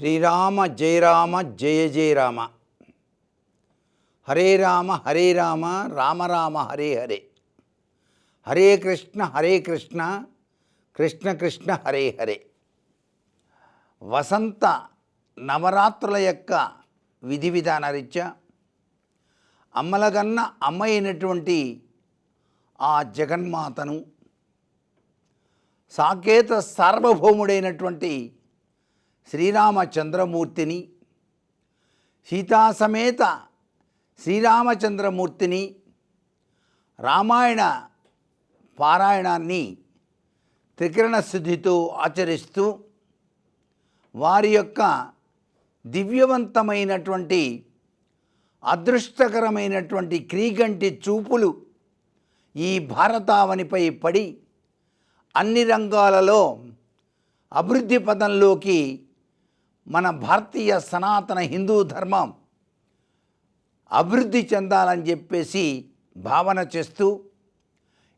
శ్రీరామ జయ రామ జయ జయ రామ. హరే రామ హరే రామ రామ రామ హరే హరే. హరే కృష్ణ హరే కృష్ణ కృష్ణ కృష్ణ హరే హరే. వసంత నవరాత్రుల యొక్క విధి విధానరీత్యా అమ్మలగన్న అమ్మ అయినటువంటి ఆ జగన్మాతను సాకేత సార్వభౌముడైనటువంటి శ్రీరామచంద్రమూర్తిని సీతాసమేత శ్రీరామచంద్రమూర్తిని రామాయణ పారాయణాన్ని త్రికరణ శుద్ధితో ఆచరిస్తూ వారి యొక్క దివ్యవంతమైనటువంటి అదృష్టకరమైనటువంటి క్రీగంటి చూపులు ఈ భారతావనిపై పడి అన్ని రంగాలలో అభివృద్ధి పదంలోకి మన భారతీయ సనాతన హిందూ ధర్మం అభివృద్ధి చెందాలని చెప్పేసి భావన చేస్తూ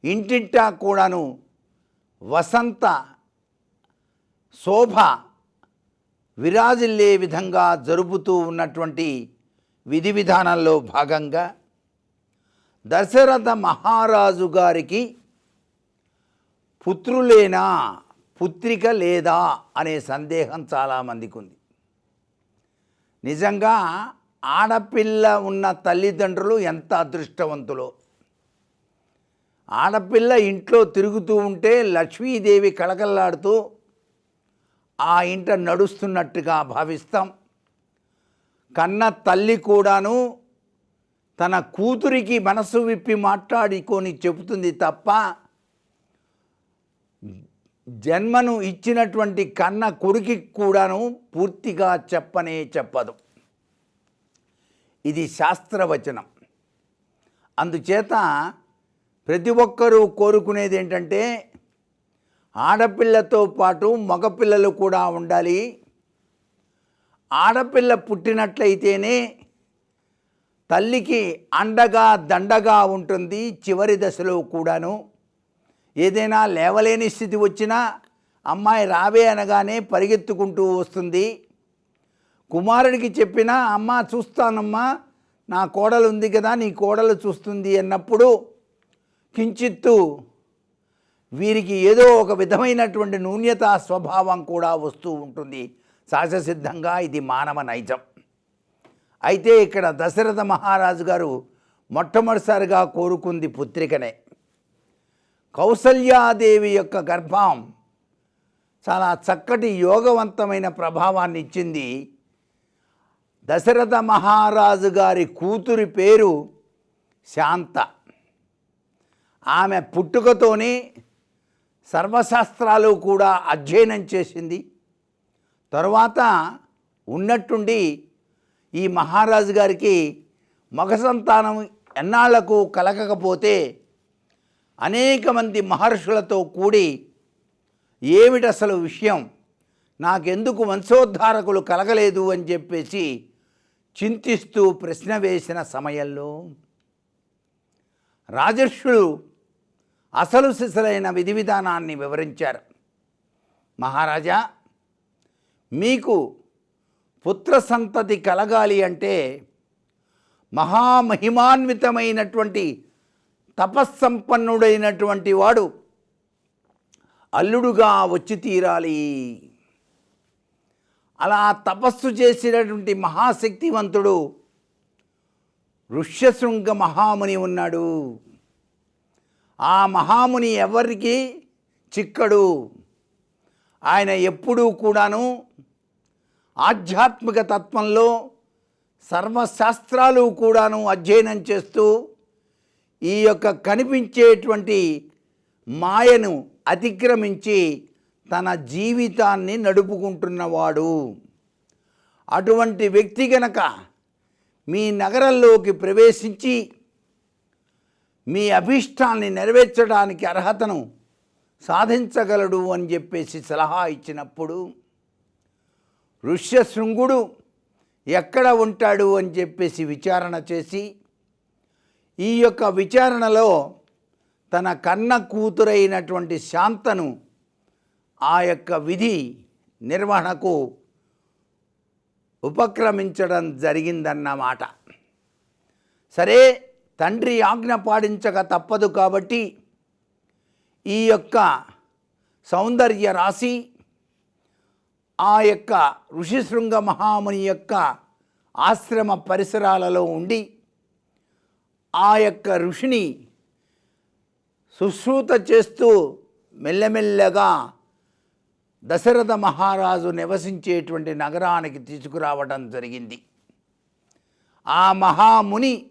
ఇంటింటా కూడాను వసంత శోభ విరాజిల్లే విధంగా జరుపుతూ ఉన్నటువంటి విధి విధానంలో భాగంగా దశరథ మహారాజు గారికి పుత్రులేనా పుత్రిక లేదా అనే సందేహం చాలామందికి ఉంది నిజంగా ఆడపిల్ల ఉన్న తల్లిదండ్రులు ఎంత అదృష్టవంతులో. ఆడపిల్ల ఇంట్లో తిరుగుతూ ఉంటే లక్ష్మీదేవి కళకళలాడుతూ ఆ ఇంట నడుస్తున్నట్టుగా భావిస్తాం. కన్న తల్లి కూడాను తన కూతురికి మనసు విప్పి మాట్లాడుకొని చెబుతుంది తప్ప జన్మను ఇచ్చినటువంటి కన్న కొడుకి కూడాను పూర్తిగా చెప్పనే చెప్పదు. ఇది శాస్త్రవచనం. అందుచేత ప్రతి ఒక్కరూ కోరుకునేది ఏంటంటే ఆడపిల్లతో పాటు మగపిల్లలు కూడా ఉండాలి. ఆడపిల్ల పుట్టినట్లయితేనే తల్లికి అండగా దండగా ఉంటుంది చివరి దశలో కూడాను. ఏదైనా లేవలేని స్థితి వచ్చినా అమ్మాయి రావే అనగానే పరిగెత్తుకుంటూ వస్తుంది. కుమారుడికి చెప్పినా అమ్మ చూస్తానమ్మా నా కోడలు ఉంది కదా నీ కోడలు చూస్తుంది అన్నప్పుడు కించిత్తు వీరికి ఏదో ఒక విధమైనటువంటి నూన్యతా స్వభావం కూడా వస్తూ ఉంటుంది. సహజసిద్ధంగా ఇది మానవ నైజం. అయితే ఇక్కడ దశరథ మహారాజు గారు మొట్టమొదటిసారిగా కోరుకుంది పుత్రికనే. కౌసల్యాదేవి యొక్క గర్భం చాలా చక్కటి యోగవంతమైన ప్రభావాన్ని ఇచ్చింది. దశరథ మహారాజు గారి కూతురి పేరు శాంత. ఆమె పుట్టుకతోనే సర్వశాస్త్రాలు కూడా అధ్యయనం చేసింది. తరువాత ఉన్నట్టుండి ఈ మహారాజు గారికి మగ సంతానం ఎన్నాళ్ళకు కలగకపోతే అనేక మంది మహర్షులతో కూడి ఏమిటి అసలు విషయం? నాకెందుకు వంశోద్ధారకులు కలగలేదు అని చెప్పేసి చింతిస్తూ ప్రశ్న వేసిన సమయంలో రాజర్షులు అసలు సిసలైన విధి విధానాన్ని వివరించారు. మహారాజా మీకు పుత్ర సంతతి కలగాలి అంటే మహామహిమాన్వితమైనటువంటి తపస్సంపన్నుడైనటువంటి వాడు అల్లుడుగా వచ్చి తీరాలి. అలా తపస్సు చేసినటువంటి మహాశక్తివంతుడు ఋష్యశృంగ మహాముని ఉన్నాడు. ఆ మహాముని ఎవరికి? చిక్కడు. ఆయన ఎప్పుడూ కూడాను ఆధ్యాత్మిక తత్వంలో సర్వశాస్త్రాలు కూడాను అధ్యయనం చేస్తూ ఈ యొక్క కనిపించేటువంటి మాయను అతిక్రమించి తన జీవితాన్ని నడుపుకుంటున్నవాడు. అటువంటి వ్యక్తి గనక మీ నగరంలోకి ప్రవేశించి మీ అభీష్టాన్ని నెరవేర్చడానికి అర్హతను సాధించగలడు అని చెప్పేసి సలహా ఇచ్చినప్పుడు ఋష్యశృంగుడు ఎక్కడ ఉంటాడు అని చెప్పేసి విచారణ చేసి ఈ యొక్క విచారణలో తన కన్న కూతురైనటువంటి శాంతను ఆ యొక్క విధి నిర్వహణకు ఉపక్రమించడం జరిగిందన్నమాట సరే తండ్రి ఆజ్ఞ పాటించక తప్పదు కాబట్టి ఈ యొక్క సౌందర్య రాశి ఆ యొక్క ఋషిశృంగ మహాముని యొక్క ఆశ్రమ పరిసరాలలో ఉండి ఆ యొక్క ఋషిని శుశ్రూత చేస్తూ మెల్లమెల్లగా దశరథ మహారాజు నివసించేటువంటి నగరానికి తీసుకురావడం జరిగింది. ఆ మహాముని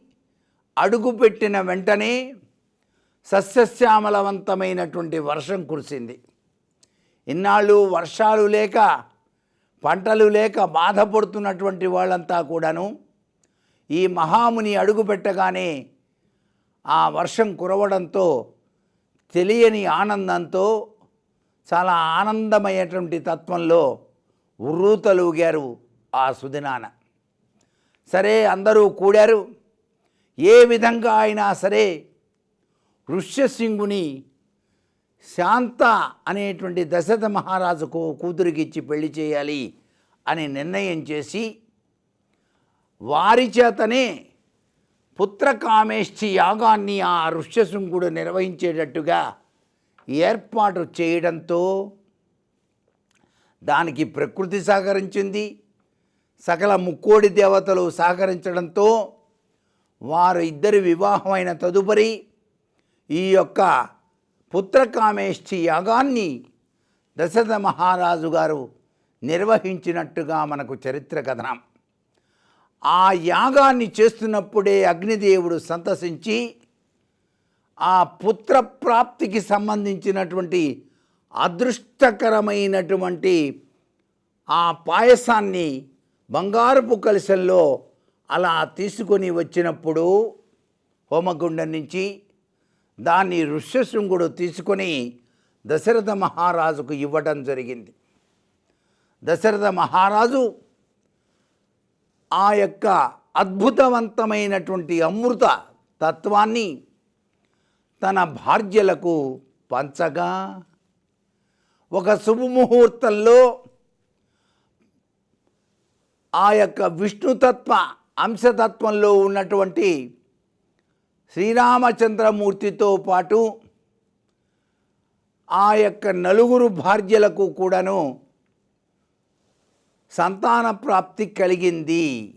అడుగుపెట్టిన వెంటనే సస్యశ్యామలవంతమైనటువంటి వర్షం కురిసింది. ఇన్నాళ్ళు వర్షాలు లేక పంటలు లేక బాధపడుతున్నటువంటి వాళ్ళంతా కూడాను ఈ మహాముని అడుగు పెట్టగానే ఆ వర్షం కురవడంతో తెలియని ఆనందంతో చాలా ఆనందమైనటువంటి తత్వంలో ఉర్రూతలుగారు ఆ సుదినాన. సరే అందరూ కూడారు ఏ విధంగా అయినా సరే ఋష్యసింగుని శాంత అనేటువంటి దశరథ మహారాజుకు కూతురికిచ్చి పెళ్ళి చేయాలి అని నిర్ణయం చేసి వారి చేతనే పుత్రకామేష్ఠి యాగాన్ని ఆ ఋష్యశృంగుడు నిర్వహించేటట్టుగా ఏర్పాటు చేయడంతో దానికి ప్రకృతి సహకరించింది. సకల ముక్కోడి దేవతలు సహకరించడంతో వారు ఇద్దరి వివాహమైన తదుపరి ఈ యొక్క పుత్రకామేష్ఠి యాగాన్ని దశరథ మహారాజు గారు నిర్వహించినట్టుగా మనకు చరిత్ర కథనం. ఆ యాగాన్ని చేస్తున్నప్పుడే అగ్నిదేవుడు సంతసించి ఆ పుత్ర ప్రాప్తికి సంబంధించినటువంటి అదృష్టకరమైనటువంటి ఆ పాయసాన్ని బంగారపు కలశంలో అలా తీసుకొని వచ్చినప్పుడు హోమగుండం నుంచి దాన్ని ఋష్యశృంగుడు తీసుకొని దశరథ మహారాజుకు ఇవ్వడం జరిగింది. దశరథ మహారాజు ఆ యొక్క అద్భుతవంతమైనటువంటి అమృత తత్వాన్ని తన భార్యలకు పంచగా. ఒక శుభముహూర్తంలో ఆ యొక్క విష్ణుతత్వ అంశతత్వంలో ఉన్నటువంటి శ్రీరామచంద్రమూర్తితో పాటు ఆ యొక్క నలుగురు భార్యలకు కూడాను సంతాన ప్రాప్తి కలిగింది.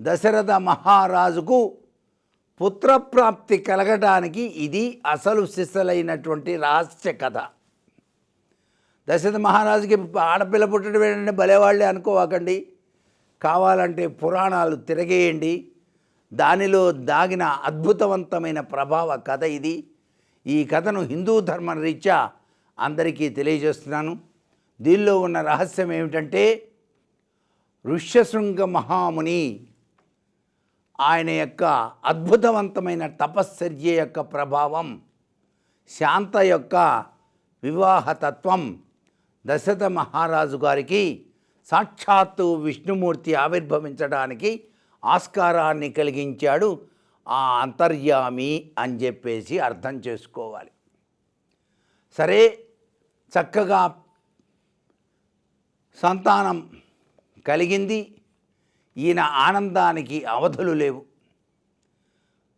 దశరథ మహారాజుకు పుత్రప్రాప్తి కలగటానికి ఇది అసలు సిస్సలైనటువంటి రహస్య కథ. దశరథ మహారాజుకి ఆడపిల్ల పుట్టడం ఏంటంటే భలేవాళ్ళే అనుకోవాకండి. కావాలంటే పురాణాలు తిరగేయండి. దానిలో దాగిన అద్భుతవంతమైన ప్రభావ కథ ఇది. ఈ కథను హిందూ ధర్మ రీత్యా అందరికీ తెలియజేస్తున్నాను. దీనిలో ఉన్న రహస్యం ఏమిటంటే ఋష్యశృంగ మహాముని ఆయన యొక్క అద్భుతవంతమైన తపశ్చర్య యొక్క ప్రభావం శాంత యొక్క వివాహతత్వం దశరథ మహారాజు గారికి సాక్షాత్తు విష్ణుమూర్తి ఆవిర్భవించడానికి ఆస్కారాన్ని కలిగించాడు. ఆ అంతర్యామి అని చెప్పేసి అర్థం చేసుకోవాలి. సరే చక్కగా సంతానం కలిగింది. ఈయన ఆనందానికి అవధులు లేవు.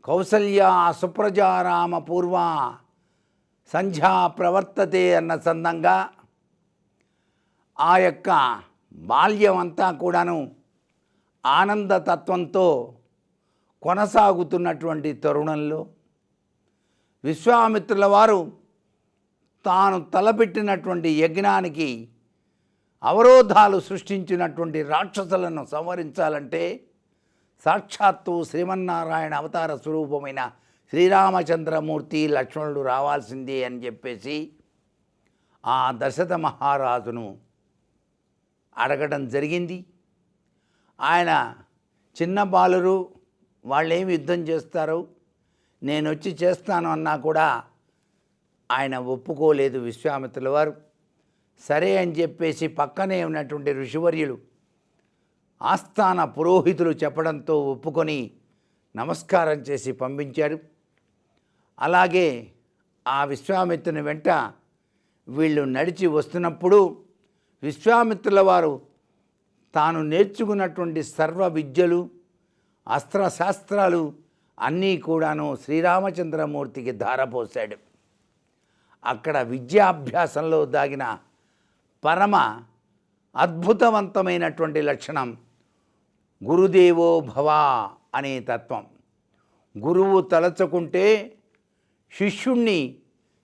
కౌసల్య సుప్రజారామ పూర్వ సంధ్యా ప్రవర్తతే అన్న సందంగా ఆ యొక్క బాల్యం అంతా కూడాను ఆనందతత్వంతో కొనసాగుతున్నటువంటి తరుణంలో విశ్వామిత్రుల వారు తాను తలపెట్టినటువంటి యజ్ఞానికి అవరోధాలు సృష్టించినటువంటి రాక్షసులను సంవరించాలంటే సాక్షాత్తు శ్రీమన్నారాయణ అవతార స్వరూపమైన శ్రీరామచంద్రమూర్తి లక్ష్మణుడు రావాల్సిందే అని చెప్పేసి ఆ దశరథ మహారాజును అడగడం జరిగింది. ఆయన చిన్న బాలురు వాళ్ళేమి యుద్ధం చేస్తారు? నేను వచ్చి చేస్తాను అన్నా కూడా ఆయన ఒప్పుకోలేదు విశ్వామిత్రుల వారు. సరే అని చెప్పేసి పక్కనే ఉన్నటువంటి ఋషివర్యులు ఆస్థాన పురోహితులు చెప్పడంతో ఒప్పుకొని నమస్కారం చేసి పంపించారు. అలాగే ఆ విశ్వామిత్రుని వెంట వీళ్ళు నడిచి వస్తున్నప్పుడు విశ్వామిత్రుల వారు తాను నేర్చుకున్నటువంటి సర్వ విద్యలు అస్త్రశాస్త్రాలు అన్నీ కూడాను శ్రీరామచంద్రమూర్తికి ధారపోశాడు. అక్కడ విద్యాభ్యాసంలో దాగిన పరమ అద్భుతవంతమైనటువంటి లక్షణం గురుదేవో భవ అనే తత్వం. గురువు తలచుకుంటే శిష్యుణ్ణి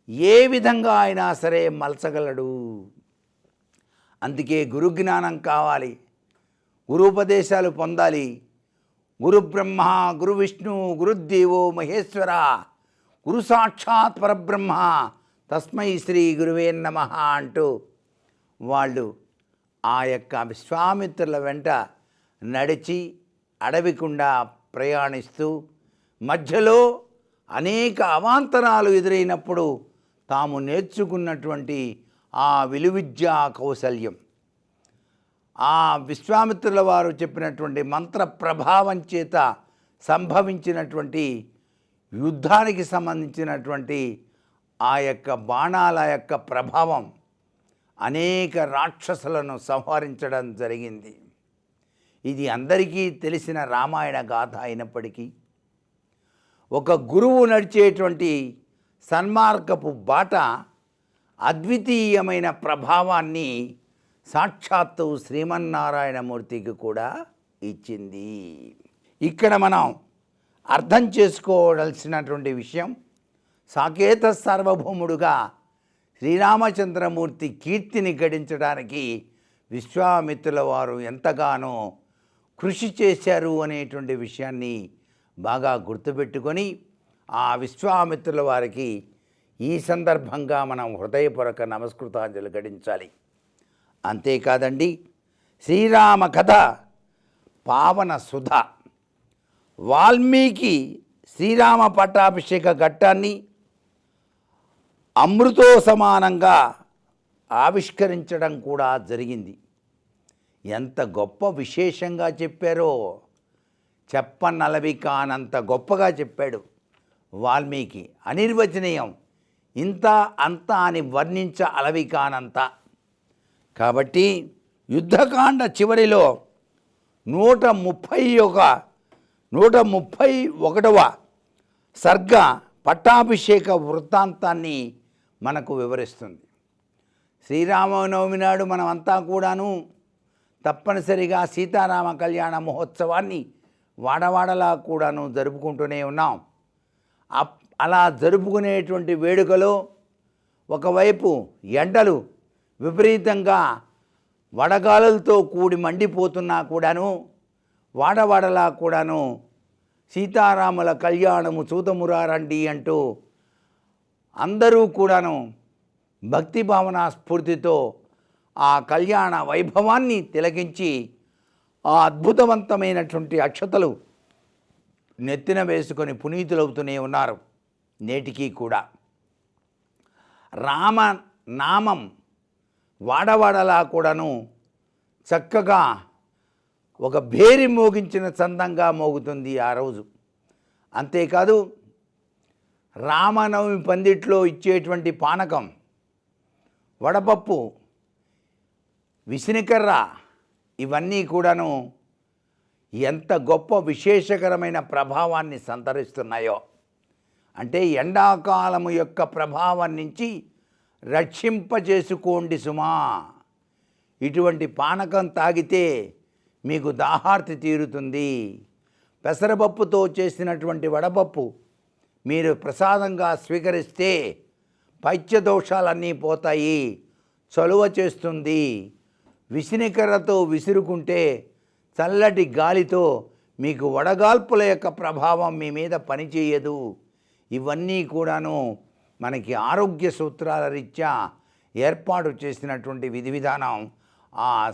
ఏ విధంగా అయినా సరే మలచగలడు. అందుకే గురుజ్ఞానం కావాలి. గురుపదేశాలు పొందాలి. గురు బ్రహ్మ గురు విష్ణు గురుదేవో మహేశ్వర గురు సాక్షాత్ పరబ్రహ్మ తస్మై శ్రీ గురువే నమ అంటూ వాళ్ళు ఆ యొక్క విశ్వామిత్రుల వెంట నడిచి అడవికుండా ప్రయాణిస్తూ మధ్యలో అనేక అవాంతరాలు ఎదురైనప్పుడు తాము నేర్చుకున్నటువంటి ఆ విలువిద్యా కౌశల్యం. ఆ విశ్వామిత్రుల వారు చెప్పినటువంటి మంత్ర ప్రభావం చేత సంభవించినటువంటి యుద్ధానికి సంబంధించినటువంటి ఆ యొక్క బాణాల యొక్క ప్రభావం అనేక రాక్షసులను సంహరించడం జరిగింది. ఇది అందరికీ తెలిసిన రామాయణ గాథ అయినప్పటికీ ఒక గురువు నడిచేటువంటి సన్మార్గపు బాట అద్వితీయమైన ప్రభావాన్ని సాక్షాత్తు శ్రీమన్నారాయణమూర్తికి కూడా ఇచ్చింది. ఇక్కడ మనం అర్థం చేసుకోవాల్సినటువంటి విషయం సాకేత సార్వభౌముడుగా శ్రీరామచంద్రమూర్తి కీర్తిని గడించడానికి విశ్వామిత్రుల వారు ఎంతగానో కృషి చేశారు అనేటువంటి విషయాన్ని బాగా గుర్తుపెట్టుకొని ఆ విశ్వామిత్రుల వారికి ఈ సందర్భంగా మనం హృదయపూర్వక నమస్కృతాంజలి గడించాలి. అంతేకాదండి శ్రీరామ కథ పావన సుధ వాల్మీకి శ్రీరామ పట్టాభిషేక ఘట్టాన్ని అమృతో సమానంగా ఆవిష్కరించడం కూడా జరిగింది. ఎంత గొప్ప విశేషంగా చెప్పారో చెప్పనలవి కానంత గొప్పగా చెప్పాడు వాల్మీకి. అనిర్వచనీయం ఇంత అంత అని వర్ణించ అలవి కానంత. కాబట్టి యుద్ధకాండ చివరిలో నూట ముప్పై ఒక నూట ముప్పై ఒకటవ సర్గ పట్టాభిషేక వృత్తాంతాన్ని మనకు వివరిస్తుంది. శ్రీరామనవమి నాడు మనమంతా కూడాను తప్పనిసరిగా సీతారామ కళ్యాణ మహోత్సవాన్ని వాడవాడలా కూడాను జరుపుకుంటూనే ఉన్నాం. అప్ అలా జరుపుకునేటువంటి వేడుకలో ఒకవైపు ఎండలు విపరీతంగా వడగాలులతో కూడి మండిపోతున్నా కూడాను వాడవాడలా కూడాను సీతారాముల కళ్యాణము చూతమురారండి అంటూ అందరూ కూడాను భక్తి భావన స్ఫూర్తితో ఆ కళ్యాణ వైభవాన్ని తిలకించి ఆ అద్భుతవంతమైనటువంటి అక్షతలు నెత్తిన వేసుకొని పునీతులవుతూనే ఉన్నారు నేటికీ కూడా. రామ నామం వాడవాడలా కూడాను చక్కగా ఒక భేరి మోగించిన చందంగా మోగుతుంది ఆ రోజు. అంతేకాదు రామనవమి పందిట్లో ఇచ్చేటువంటి పానకం వడపప్పు విసినికర్ర ఇవన్నీ కూడాను ఎంత గొప్ప విశేషకరమైన ప్రభావాన్ని సంతరిస్తున్నాయో. అంటే ఎండాకాలము యొక్క ప్రభావం నుంచి రక్షింపజేసుకోండి సుమా. ఇటువంటి పానకం తాగితే మీకు దాహార్తి తీరుతుంది. పెసరపప్పుతో చేసినటువంటి వడపప్పు మీరు ప్రసాదంగా స్వీకరిస్తే పైత్య దోషాలన్నీ పోతాయి. చలువ చేస్తుంది. విసినికర్రతో విసురుకుంటే చల్లటి గాలితో మీకు వడగాల్పుల యొక్క ప్రభావం మీ మీద పనిచేయదు. ఇవన్నీ కూడాను మనకి ఆరోగ్య సూత్రాల రీత్యా ఏర్పాటు చేసినటువంటి విధి విధానం ఆ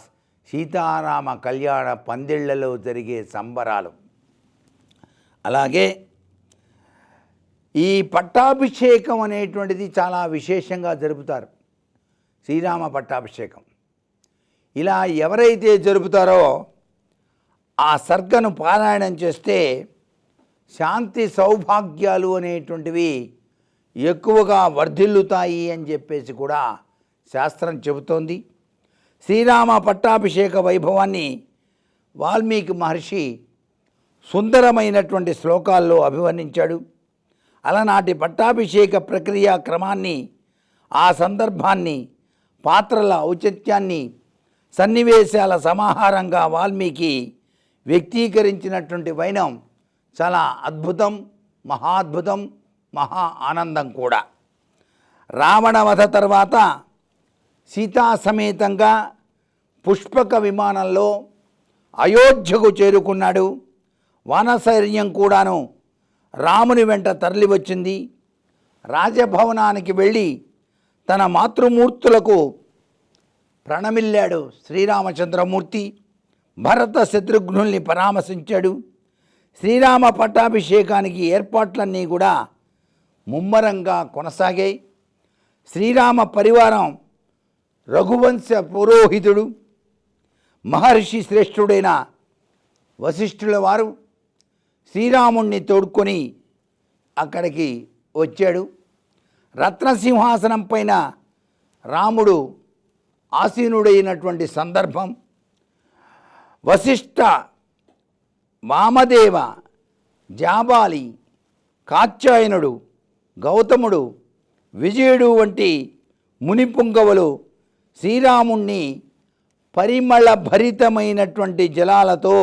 సీతారామ కళ్యాణ పందిళ్ళలో జరిగే సంబరాలు. అలాగే ఈ పట్టాభిషేకం అనేటువంటిది చాలా విశేషంగా జరుపుతారు. శ్రీరామ పట్టాభిషేకం. ఇలా ఎవరైతే జరుపుతారో ఆ సర్గను పారాయణం చేస్తే శాంతి సౌభాగ్యాలు అనేటువంటివి ఎక్కువగా వర్ధిల్లుతాయి అని చెప్పేసి కూడా శాస్త్రం చెబుతోంది. శ్రీరామ పట్టాభిషేక వైభవాన్ని వాల్మీకి మహర్షి సుందరమైనటువంటి శ్లోకాల్లో అభివర్ణించాడు. అలనాటి పట్టాభిషేక ప్రక్రియ క్రమాన్ని ఆ సందర్భాన్ని పాత్రల ఔచిత్యాన్ని సన్నివేశాల సమాహారంగా వాల్మీకి వ్యక్తీకరించినటువంటి వైనం చాలా అద్భుతం మహాద్భుతం మహా ఆనందం కూడా. రావణవధ తర్వాత సీతా సమేతంగా పుష్పక విమానంలో అయోధ్యకు చేరుకున్నాడు. వానసైన్యం కూడాను రాముని వెంట తరలివచ్చింది రాజభవనానికి వెళ్ళి తన మాతృమూర్తులకు ప్రణమిల్లాడు శ్రీరామచంద్రమూర్తి. భరత శత్రుఘ్నుల్ని పరామర్శించాడు. శ్రీరామ పట్టాభిషేకానికి ఏర్పాట్లన్నీ కూడా ముమ్మరంగా కొనసాగాయి. శ్రీరామ పరివారం రఘువంశ పురోహితుడు మహర్షి శ్రేష్ఠుడైన వశిష్ఠుల వారు శ్రీరాముణ్ణి తోడుకొని అక్కడికి వచ్చాడు. రత్నసింహాసనం పైన రాముడు ఆసీనుడైనటువంటి సందర్భం. వశిష్ఠ వామదేవ జాబాలి కాత్యాయనుడు గౌతముడు విజయుడు వంటి మునిపుంగవులు శ్రీరాముణ్ణి పరిమళ భరితమైనటువంటి జలాలతో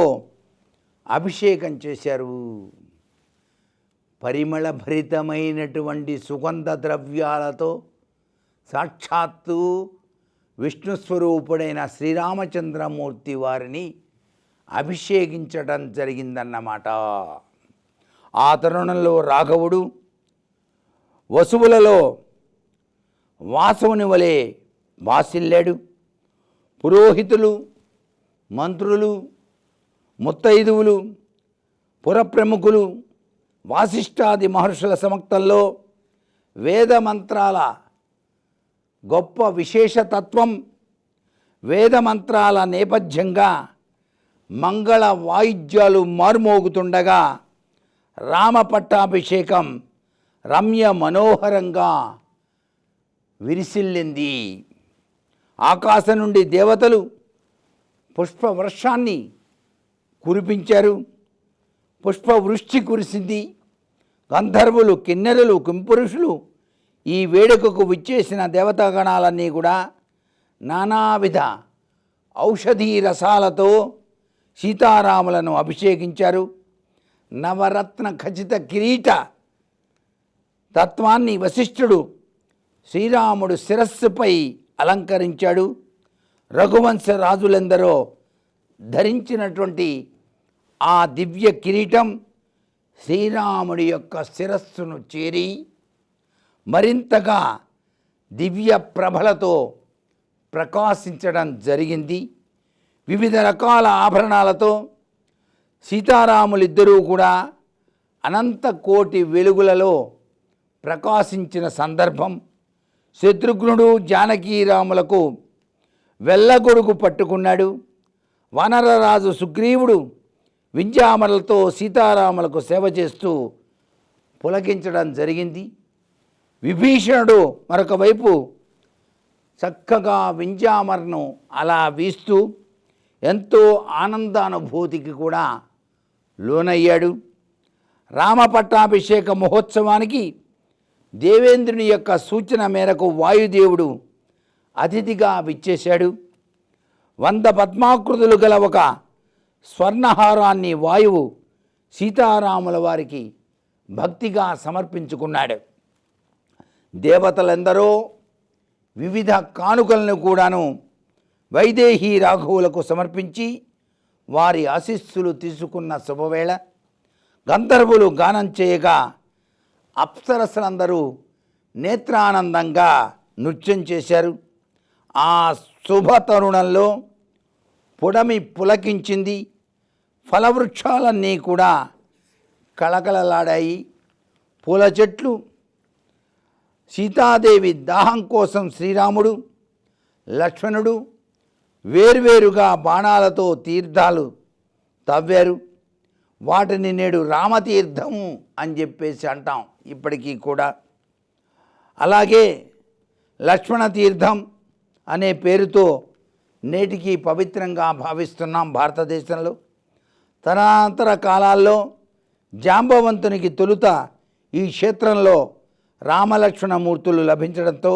అభిషేకం చేశారు. పరిమళ భరితమైనటువంటి సుగంధ ద్రవ్యాలతో సాక్షాత్తు విష్ణు స్వరూపుడైన శ్రీరామచంద్రమూర్తి వారిని అభిషేకించడం జరిగిందన్నమాట. ఆ తరుణంలో రాఘవుడు వసువులలో వాసవుని వలె వాసిల్లాడు. పురోహితులు మంత్రులు ముత్తైదువులు పురప్రముఖులు వాసిష్ఠాది మహర్షుల సమక్తంలో వేద మంత్రాల గొప్ప విశేషతత్వం వేద మంత్రాల నేపథ్యంగా మంగళ వాయిద్యాలు మారుమోగుతుండగా రామపట్టాభిషేకం రమ్య మనోహరంగా విరిసిల్లింది. ఆకాశం నుండి దేవతలు పుష్పవర్షాన్ని కురిపించారు. పుష్పవృష్టి కురిసింది. గంధర్వులు కిన్నెరలు కింపురుషులు ఈ వేడుకకు విచ్చేసిన దేవతాగణాలన్నీ కూడా నానావిధ ఔషధీ రసాలతో సీతారాములను అభిషేకించారు. నవరత్న ఖచ్చిత కిరీట తత్వాన్ని వశిష్ఠుడు శ్రీరాముడు శిరస్సుపై అలంకరించాడు. రఘువంశ రాజులెందరో ధరించినటువంటి ఆ దివ్య కిరీటం శ్రీరాముడి యొక్క శిరస్సును చేరి మరింతగా దివ్య ప్రభలతో ప్రకాశించడం జరిగింది. వివిధ రకాల ఆభరణాలతో సీతారాములిద్దరూ కూడా అనంత కోటి వెలుగులలో ప్రకాశించిన సందర్భం. శత్రుఘ్నుడు జానకీరాములకు వెళ్ళగొడుగు పట్టుకున్నాడు. వనరరాజు సుగ్రీవుడు వింజామరలతో సీతారాములకు సేవ చేస్తూ పులకించడం జరిగింది. విభీషణుడు మరొక వైపు చక్కగా వింజామరను అలా వీస్తూ ఎంతో ఆనందానుభూతికి కూడా లోనయ్యాడు. రామపట్టాభిషేక మహోత్సవానికి దేవేంద్రుని యొక్క సూచన మేరకు వాయుదేవుడు అతిథిగా విచ్చేశాడు. వంద పద్మాకృతులు గల ఒక స్వర్ణహారాన్ని వాయువు సీతారాముల వారికి భక్తిగా సమర్పించుకున్నాడు. దేవతలందరూ వివిధ కానుకలను కూడాను వైదేహి రాఘవులకు సమర్పించి వారి ఆశీస్సులు తీసుకున్న శుభవేళ. గంధర్వులు గానం చేయగా అప్సరసలందరూ నేత్రానందంగా నృత్యం చేశారు. ఆ శుభ తరుణంలో పుడమి పులకించింది. ఫలవృక్షాలన్నీ కూడా కళకళలాడాయి. పూల చెట్లు సీతాదేవి దాహం కోసం శ్రీరాముడు లక్ష్మణుడు వేర్వేరుగా బాణాలతో తీర్థాలు తవ్వారు. వాటిని నేడు రామతీర్థము అని చెప్పేసి అంటాం ఇప్పటికీ కూడా. అలాగే లక్ష్మణ తీర్థం అనే పేరుతో నేటికి పవిత్రంగా భావిస్తున్నాం భారతదేశంలో. తనాంతర కాలాల్లో జాంబవంతునికి తొలుత ఈ క్షేత్రంలో రామలక్ష్మణమూర్తులు లభించడంతో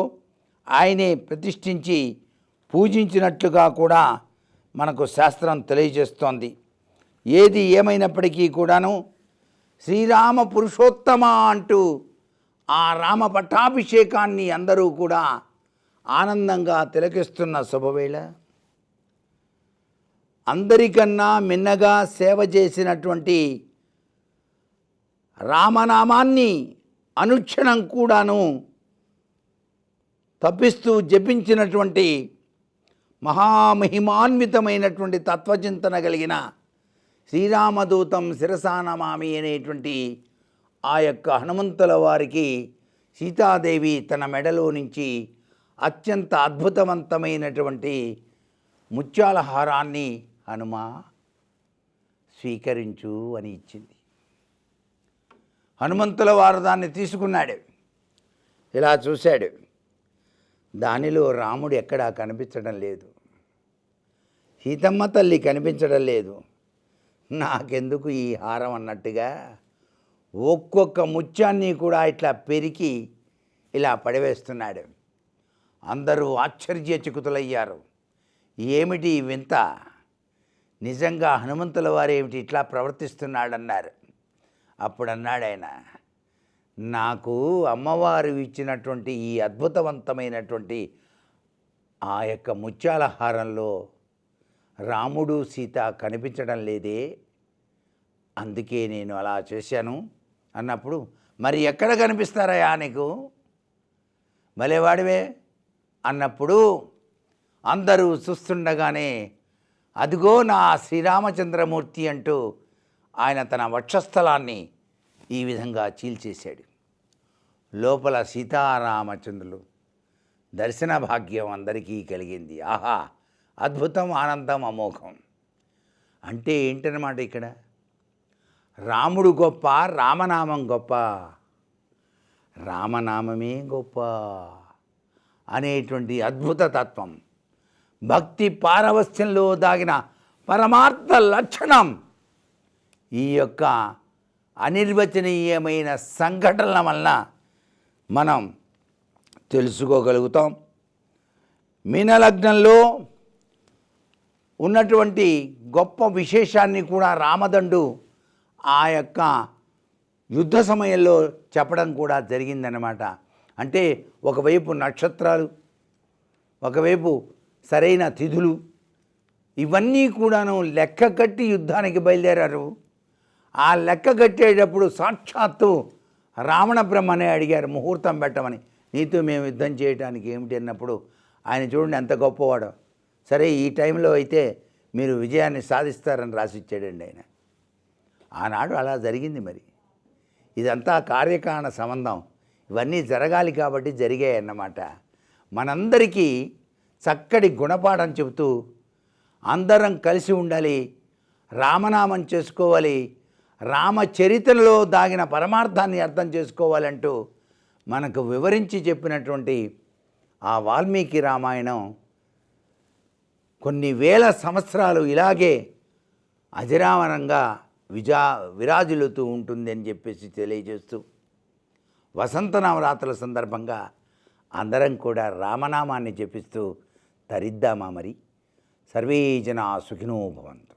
ఆయనే ప్రతిష్ఠించి పూజించినట్లుగా కూడా మనకు శాస్త్రం తెలియజేస్తోంది. ఏది ఏమైనప్పటికీ కూడాను శ్రీరామ పురుషోత్తమ అంటూ ఆ రామ పట్టాభిషేకాన్ని అందరూ కూడా ఆనందంగా తిలకిస్తున్న శుభవేళ. అందరికన్నా మిన్నగా సేవ చేసినటువంటి రామనామాన్ని అనుక్షణం కూడాను తప్పిస్తూ జపించినటువంటి మహామహిమాన్వితమైనటువంటి తత్వచింతన కలిగిన శ్రీరామదూతం శిరసానమామి అనేటువంటి ఆ యొక్క హనుమంతుల వారికి సీతాదేవి తన మెడలో నుంచి అత్యంత అద్భుతవంతమైనటువంటి ముత్యాల హారాన్ని హనుమా స్వీకరించు అని ఇచ్చింది. హనుమంతుల వారు దాన్ని తీసుకున్నాడు. ఇలా చూశాడు. దానిలో రాముడు ఎక్కడా కనిపించడం లేదు. సీతమ్మ తల్లి కనిపించడం లేదు. నాకెందుకు ఈ హారం అన్నట్టుగా ఒక్కొక్క ముత్యాన్ని కూడా ఇట్లా పెరికి ఇలా పడివేస్తున్నాడు. అందరూ ఆశ్చర్యచకితులయ్యారు. ఏమిటి వింత? నిజంగా హనుమంతుల వారేమిటి ఇట్లా ప్రవర్తిస్తున్నాడన్నారు. అప్పుడు అన్నాడు ఆయన నాకు అమ్మవారు ఇచ్చినటువంటి ఈ అద్భుతవంతమైనటువంటి ఆ యొక్క ముత్యాల హారంలో రాముడు సీత కనిపించడం లేదే. అందుకే నేను అలా చేశాను అన్నప్పుడు మరి ఎక్కడ కనిపిస్తారయ్యా నీకు? మలేవాడివే? అన్నప్పుడు అందరూ చూస్తుండగానే అదిగో నా శ్రీరామచంద్రమూర్తి అంటూ ఆయన తన వక్షస్థలాన్ని ఈ విధంగా చీల్చేశాడు. లోపల సీతారామచంద్రులు దర్శన భాగ్యం అందరికీ కలిగింది. ఆహా అద్భుతం ఆనందం అమోఘం. అంటే ఏంటన్నమాట ఇక్కడ? రాముడు గొప్ప రామనామం గొప్ప. రామనామమే గొప్ప అనేటువంటి అద్భుత తత్వం. భక్తి పారవస్యంలో దాగిన పరమార్థ లక్షణం. ఈ యొక్క అనిర్వచనీయమైన సంఘటనల వలన మనం తెలుసుకోగలుగుతాం. మీనలగ్నంలో ఉన్నటువంటి గొప్ప విశేషాన్ని కూడా రామదండు ఆ యొక్క యుద్ధ సమయంలో చెప్పడం కూడా జరిగిందనమాట అంటే ఒకవైపు నక్షత్రాలు ఒకవైపు సరైన తిథులు ఇవన్నీ కూడాను లెక్క కట్టి యుద్ధానికి బయలుదేరారు. ఆ లెక్క కట్టేటప్పుడు సాక్షాత్తు రావణ బ్రహ్మనే అడిగారు ముహూర్తం పెట్టమని. నీతో మేము యుద్ధం చేయడానికి ఏమిటి అన్నప్పుడు ఆయన చూడండి ఎంత గొప్పవాడో. సరే ఈ టైంలో అయితే మీరు విజయాన్ని సాధిస్తారని రాసిచ్చాడండి ఆయన. ఆనాడు అలా జరిగింది మరి. ఇదంతా కార్యకారణ సంబంధం. ఇవన్నీ జరగాలి కాబట్టి జరిగాయి అన్నమాట మనందరికీ చక్కటి గుణపాఠం చెబుతూ అందరం కలిసి ఉండాలి రామనామం చేసుకోవాలి రామచరిత్రలో దాగిన పరమార్థాన్ని అర్థం చేసుకోవాలంటూ మనకు వివరించి చెప్పినటువంటి ఆ వాల్మీకి రామాయణం కొన్ని వేల సంవత్సరాలు ఇలాగే అజరామరంగా విజా విరాజులుతూ ఉంటుంది అని చెప్పేసి తెలియజేస్తూ వసంత నవరాత్రుల సందర్భంగా అందరం కూడా రామనామాన్ని జపిస్తూ తరిద్దామా మరి? సర్వే జనా సుఖినో భవంతు.